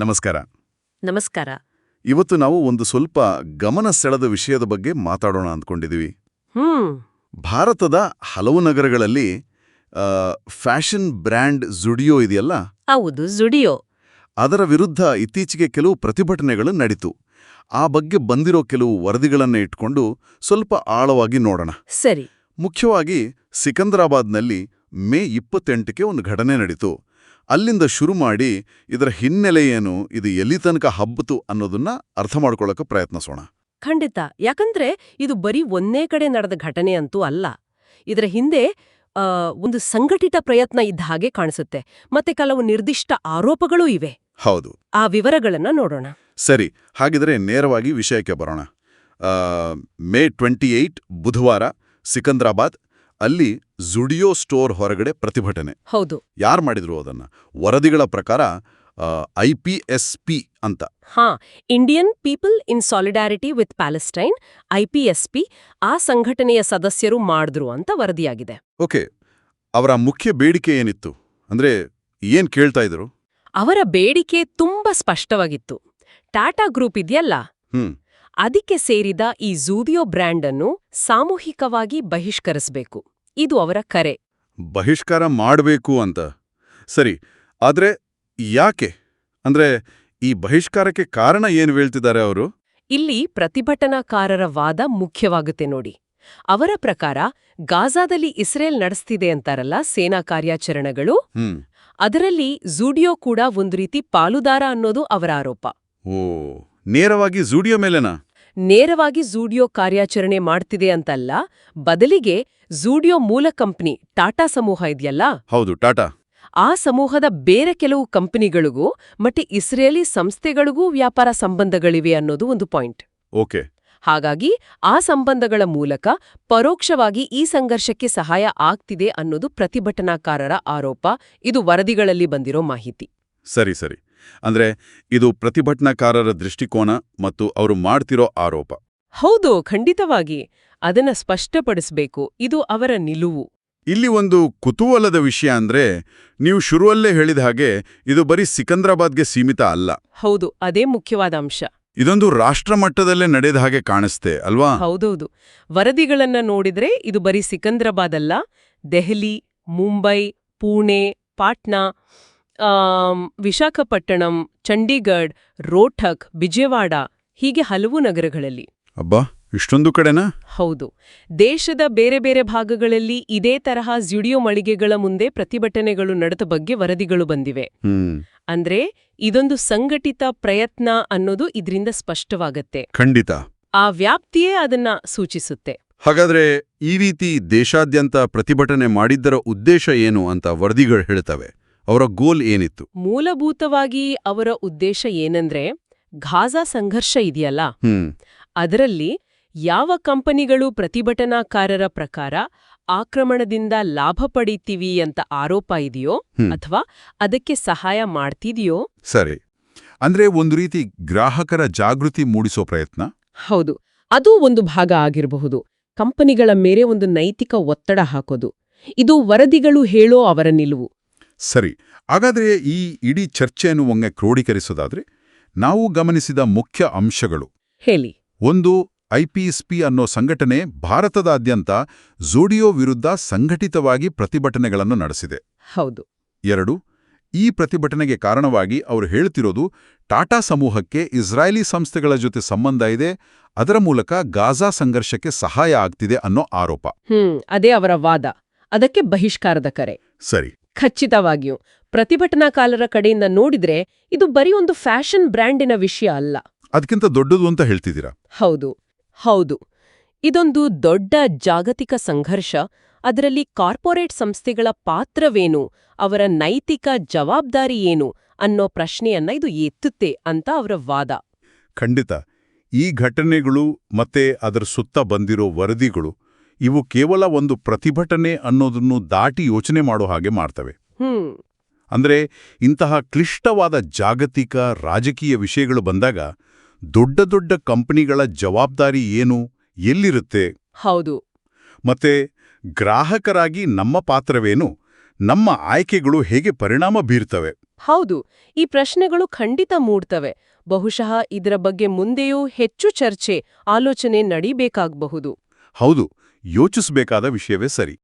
ನಮಸ್ಕಾರ. ನಮಸ್ಕಾರ. ಇವತ್ತು ನಾವು ಒಂದು ಸ್ವಲ್ಪ ಗಮನ ಸೆಳೆದ ವಿಷಯದ ಬಗ್ಗೆ ಮಾತಾಡೋಣ ಅಂದ್ಕೊಂಡಿದ್ದೀವಿ ಹ್ಮ್. ಭಾರತದ ಹಲವು ನಗರಗಳಲ್ಲಿ ಫ್ಯಾಷನ್ ಬ್ರ್ಯಾಂಡ್ ಜುಡಿಯೋ ಇದೆಯಲ್ಲ? ಹೌದು ಜುಡಿಯೋ. ಅದರ ವಿರುದ್ಧ ಇತ್ತೀಚೆಗೆ ಕೆಲವು ಪ್ರತಿಭಟನೆಗಳು ನಡೀತು. ಆ ಬಗ್ಗೆ ಬಂದಿರೋ ಕೆಲವು ವರದಿಗಳನ್ನ ಇಟ್ಕೊಂಡು ಸ್ವಲ್ಪ ಆಳವಾಗಿ ನೋಡೋಣ. ಸರಿ. ಮುಖ್ಯವಾಗಿ ಸಿಕಂದರಾಬಾದ್ನಲ್ಲಿ ಮೇ ಇಪ್ಪತ್ತೆಂಟಕ್ಕೆ ಒಂದು ಘಟನೆ ನಡೀತು. ಅಲ್ಲಿಂದ ಶುರು ಮಾಡಿ ಇದರ ಹಿನ್ನೆಲೆ ಏನು ಇದು ಎಲ್ಲಿ ತನಕ ಹಬ್ಬತು ಅನ್ನೋದನ್ನ ಅರ್ಥ ಮಾಡ್ಕೊಳ್ಳೋಕೆ ಪ್ರಯತ್ನಿಸೋಣ. ಖಂಡಿತ. ಯಾಕಂದ್ರೆ ಇದು ಬರೀ ಒಂದೇ ಕಡೆ ನಡೆದ ಘಟನೆ ಅಂತೂ ಅಲ್ಲ. ಇದರ ಹಿಂದೆ ಒಂದು ಸಂಘಟಿತ ಪ್ರಯತ್ನ ಇದ್ದ ಹಾಗೆ ಕಾಣಿಸುತ್ತೆ. ಮತ್ತೆ ಕೆಲವು ನಿರ್ದಿಷ್ಟ ಆರೋಪಗಳೂ ಇವೆ. ಹೌದು. ಆ ವಿವರಗಳನ್ನ ನೋಡೋಣ. ಸರಿ ಹಾಗಿದ್ರೆ ನೇರವಾಗಿ ವಿಷಯಕ್ಕೆ ಬರೋಣ. ಮೇ ಟ್ವೆಂಟಿ ಏಯ್ಟ್ ಬುಧವಾರ ಸಿಕಂದ್ರಾಬಾದ್ ಅಲ್ಲಿ ಜುಡಿಯೋ ಸ್ಟೋರ್ ಹೊರಗಡೆ ಪ್ರತಿಭಟನೆ. ಹೌದು. ಯಾರು ಮಾಡಿದ್ರು ಅದನ್ನ? ವರದಿಗಳ ಪ್ರಕಾರ ಐ ಪಿ ಎಸ್ ಪಿ ಅಂತ. ಹಾ Indian people in solidarity with Palestine P ಆ ಸಂಘಟನೆಯ ಸದಸ್ಯರು ಮಾಡಿದ್ರು ಅಂತ ವರದಿಯಾಗಿದೆ. ಓಕೆ ಅವರ ಮುಖ್ಯ ಬೇಡಿಕೆ ಏನಿತ್ತು? ಅಂದ್ರೆ ಏನ್ ಕೇಳ್ತಾ ಇದ್ರು? ಅವರ ಬೇಡಿಕೆ ತುಂಬಾ ಸ್ಪಷ್ಟವಾಗಿತ್ತು. ಟಾಟಾ ಗ್ರೂಪ್ ಇದೆಯಲ್ಲ? ಹ್ಮ್. ಅದಕ್ಕೆ ಸೇರಿದ ಈ ಝೂಡಿಯೋ ಬ್ರ್ಯಾಂಡ್ ಅನ್ನು ಸಾಮೂಹಿಕವಾಗಿ ಬಹಿಷ್ಕರಿಸಬೇಕು. ಇದು ಅವರ ಕರೆ. ಬಹಿಷ್ಕಾರ ಮಾಡಬೇಕು ಅಂತ. ಸರಿ ಆದ್ರೆ ಯಾಕೆ? ಅಂದ್ರೆ ಈ ಬಹಿಷ್ಕಾರಕ್ಕೆ ಕಾರಣ ಏನು ಹೇಳ್ತಿದ್ದಾರೆ ಅವರು? ಇಲ್ಲಿ ಪ್ರತಿಭಟನಾಕಾರರ ವಾದ ಮುಖ್ಯವಾಗುತ್ತೆ ನೋಡಿ. ಅವರ ಪ್ರಕಾರ ಗಾಜಾದಲ್ಲಿ ಇಸ್ರೇಲ್ ನಡೆಸ್ತಿದೆ ಅಂತಾರಲ್ಲ ಸೇನಾ ಕಾರ್ಯಾಚರಣೆಗಳು? ಅದರಲ್ಲಿ ಝೂಡಿಯೋ ಕೂಡ ಒಂದು ರೀತಿ ಪಾಲುದಾರ ಅನ್ನೋದು ಅವರ ಆರೋಪ. ಓ ನೇರವಾಗಿ ಜೂಡಿಯೋ ಮೇಲೆನಾ? ನೇರವಾಗಿ ಝೂಡಿಯೋ ಕಾರ್ಯಾಚರಣೆ ಮಾಡ್ತಿದೆ ಅಂತಲ್ಲ ಬದಲಿಗೆ ಝೂಡಿಯೋ ಮೂಲ ಕಂಪನಿ ಟಾಟಾ ಸಮೂಹ ಇದೆಯಲ್ಲ? ಹೌದು ಟಾಟಾ. ಆ ಸಮೂಹದ ಬೇರೆ ಕೆಲವು ಕಂಪನಿಗಳಿಗೂ ಮತ್ತೆ ಇಸ್ರೇಲಿ ಸಂಸ್ಥೆಗಳಿಗೂ ವ್ಯಾಪಾರ ಸಂಬಂಧಗಳಿವೆ ಅನ್ನೋದು ಒಂದು ಪಾಯಿಂಟ್. ಓಕೆ. ಹಾಗಾಗಿ ಆ ಸಂಬಂಧಗಳ ಮೂಲಕ ಪರೋಕ್ಷವಾಗಿ ಈ ಸಂಘರ್ಷಕ್ಕೆ ಸಹಾಯ ಆಗ್ತಿದೆ ಅನ್ನೋದು ಪ್ರತಿಭಟನಾಕಾರರ ಆರೋಪ. ಇದು ವರದಿಗಳಲ್ಲಿ ಬಂದಿರೋ ಮಾಹಿತಿ. ಸರಿ ಸರಿ. ಅಂದ್ರೆ ಇದು ಪ್ರತಿಭಟನಾಕಾರರ ದೃಷ್ಟಿಕೋನ ಮತ್ತು ಅವರು ಮಾಡ್ತಿರೋ ಆರೋಪ. ಹೌದು ಖಂಡಿತವಾಗಿ. ಅದನ್ನ ಸ್ಪಷ್ಟಪಡಿಸಬೇಕು. ಇದು ಅವರ ನಿಲುವು. ಇಲ್ಲಿ ಒಂದು ಕುತೂಹಲದ ವಿಷಯ ಅಂದ್ರೆ ನೀವು ಶುರುವಲ್ಲೇ ಹೇಳಿದ ಹಾಗೆ ಇದು ಬರೀ ಸಿಕಂದ್ರಾಬಾದ್ಗೆ ಸೀಮಿತ ಅಲ್ಲ. ಹೌದು ಅದೇ ಮುಖ್ಯವಾದ ಅಂಶ. ಇದೊಂದು ರಾಷ್ಟ್ರ ಮಟ್ಟದಲ್ಲೇ ನಡೆದ ಹಾಗೆ ಕಾಣಿಸ್ತೆ ಅಲ್ವಾ? ಹೌದೌದು. ವರದಿಗಳನ್ನ ನೋಡಿದ್ರೆ ಇದು ಬರೀ ಸಿಕಂದ್ರಾಬಾದ್ ಅಲ್ಲ ದೆಹಲಿ ಮುಂಬೈ ಪುಣೆ ಪಾಟ್ನಾ ವಿಶಾಖಪಟ್ಟಣಂ ಚಂಡೀಗಢ್ ರೋಠಕ್ ಬಿಜಯವಾಡ ಹೀಗೆ ಹಲವು ನಗರಗಳಲ್ಲಿ. ಅಬ್ಬಾ ಇಷ್ಟೊಂದು ಕಡೆನಾ? ಹೌದು. ದೇಶದ ಬೇರೆ ಬೇರೆ ಭಾಗಗಳಲ್ಲಿ ಇದೇ ತರಹ ಜುಡಿಯೋ ಮಳಿಗೆಗಳ ಮುಂದೆ ಪ್ರತಿಭಟನೆಗಳು ನಡೆದ ಬಗ್ಗೆ ವರದಿಗಳು ಬಂದಿವೆ. ಅಂದ್ರೆ ಇದೊಂದು ಸಂಘಟಿತ ಪ್ರಯತ್ನ ಅನ್ನೋದು ಇದರಿಂದ ಸ್ಪಷ್ಟವಾಗತ್ತೆ. ಖಂಡಿತ. ಆ ವ್ಯಾಪ್ತಿಯೇ ಅದನ್ನ ಸೂಚಿಸುತ್ತೆ. ಹಾಗಾದ್ರೆ ಈ ರೀತಿ ದೇಶಾದ್ಯಂತ ಪ್ರತಿಭಟನೆ ಮಾಡಿದ್ದರ ಉದ್ದೇಶ ಏನು ಅಂತ ವರದಿಗಳು ಹೇಳ್ತವೆ. ಅವರ ಗೋಲ್ ಏನಿತ್ತು? ಮೂಲಭೂತವಾಗಿ ಅವರ ಉದ್ದೇಶ ಏನಂದ್ರೆ ಘಾಜಾ ಸಂಘರ್ಷ ಇದೆಯಲ್ಲ? ಅದರಲ್ಲಿ ಯಾವ ಕಂಪನಿಗಳು ಪ್ರತಿಭಟನಾಕಾರರ ಪ್ರಕಾರ ಆಕ್ರಮಣದಿಂದ ಲಾಭ ಪಡೀತೀವಿ ಅಂತ ಆರೋಪ ಇದೆಯೋ. ಅಥವಾ ಅದಕ್ಕೆ ಸಹಾಯ ಮಾಡ್ತಿದೆಯೋ? ಸರಿ. ಅಂದ್ರೆ ಒಂದು ರೀತಿ ಗ್ರಾಹಕರ ಜಾಗೃತಿ ಮೂಡಿಸೋ ಪ್ರಯತ್ನ? ಹೌದು. ಅದು ಒಂದು ಭಾಗ ಆಗಿರಬಹುದು. ಕಂಪನಿಗಳ ಮೇಲೆ ಒಂದು ನೈತಿಕ ಒತ್ತಡ ಹಾಕೋದು. ಇದು ವರದಿಗಳು ಹೇಳೋ ಅವರ ನಿಲುವು. ಸರಿ ಹಾಗಾದ್ರೆ ಈ ಇಡೀ ಚರ್ಚೆಯನ್ನು ಒಮ್ಮೆ ಕ್ರೋಢೀಕರಿಸೋದಾದ್ರೆ ನಾವು ಗಮನಿಸಿದ ಮುಖ್ಯ ಅಂಶಗಳು. ಹೇಳಿ. ಒಂದು ಐಪಿಎಸ್ಪಿ ಅನ್ನೋ ಸಂಘಟನೆ ಭಾರತದಾದ್ಯಂತ ಜೋಡಿಯೋ ವಿರುದ್ಧ ಸಂಘಟಿತವಾಗಿ ಪ್ರತಿಭಟನೆಗಳನ್ನು ನಡೆಸಿದೆ. ಹೌದು. ಎರಡು ಈ ಪ್ರತಿಭಟನೆಗೆ ಕಾರಣವಾಗಿ ಅವರು ಹೇಳ್ತಿರೋದು ಟಾಟಾ ಸಮೂಹಕ್ಕೆ ಇಸ್ರಾಯೇಲಿ ಸಂಸ್ಥೆಗಳ ಜೊತೆ ಸಂಬಂಧ ಇದೆ ಅದರ ಮೂಲಕ ಗಾಜಾ ಸಂಘರ್ಷಕ್ಕೆ ಸಹಾಯ ಆಗ್ತಿದೆ ಅನ್ನೋ ಆರೋಪ. ಅದೇ ಅವರ ವಾದ. ಅದಕ್ಕೆ ಬಹಿಷ್ಕಾರದ ಕರೆ. ಸರಿ ಖಚಿತವಾಗಿಯೂ ಪ್ರತಿಭಟನಾಕಾರರ ಕಡೆಯಿಂದ ನೋಡಿದ್ರೆ ಇದು ಬರೀ ಒಂದು ಫ್ಯಾಷನ್ ಬ್ರ್ಯಾಂಡಿನ ವಿಷಯ ಅಲ್ಲ. ಅದಕ್ಕಿಂತ ದೊಡ್ಡದು ಅಂತ ಹೇಳ್ತಿದ್ದೀರಾ? ಹೌದು ಹೌದು. ಇದೊಂದು ದೊಡ್ಡ ಜಾಗತಿಕ ಸಂಘರ್ಷ ಅದರಲ್ಲಿ ಕಾರ್ಪೊರೇಟ್ ಸಂಸ್ಥೆಗಳ ಪಾತ್ರವೇನು ಅವರ ನೈತಿಕ ಜವಾಬ್ದಾರಿ ಏನು ಅನ್ನೋ ಪ್ರಶ್ನೆಯನ್ನ ಇದು ಎತ್ತುತ್ತೆ ಅಂತ ಅವರ ವಾದ. ಖಂಡಿತ. ಈ ಘಟನೆಗಳು ಮತ್ತೆ ಅದರ ಸುತ್ತ ಬಂದಿರೋ ವರದಿಗಳು ಇವು ಕೇವಲ ಒಂದು ಪ್ರತಿಭಟನೆ ಅನ್ನೋದನ್ನು ದಾಟಿ ಯೋಚನೆ ಮಾಡೋ ಹಾಗೆ ಮಾಡ್ತವೆ. ಅಂದರೆ ಅಂದ್ರೆ ಇಂತಹ ಕ್ಲಿಷ್ಟವಾದ ಜಾಗತಿಕ ರಾಜಕೀಯ ವಿಷಯಗಳು ಬಂದಾಗ ದೊಡ್ಡ ದೊಡ್ಡ ಕಂಪನಿಗಳ ಜವಾಬ್ದಾರಿ ಏನು ಎಲ್ಲಿರುತ್ತೆ? ಹೌದು. ಮತ್ತೆ ಗ್ರಾಹಕರಾಗಿ ನಮ್ಮ ಪಾತ್ರವೇನು ನಮ್ಮ ಆಯ್ಕೆಗಳು ಹೇಗೆ ಪರಿಣಾಮ ಬೀರ್ತವೆ? ಹೌದು ಈ ಪ್ರಶ್ನೆಗಳು ಖಂಡಿತ ಮೂಡ್ತವೆ. ಬಹುಶಃ ಇದರ ಬಗ್ಗೆ ಮುಂದೆಯೂ ಹೆಚ್ಚು ಚರ್ಚೆ ಆಲೋಚನೆ ನಡೀಬೇಕಾಗಬಹುದು. ಹೌದು ಯೋಚಿಸಬೇಕಾದ ವಿಷಯವೇ ಸರಿ.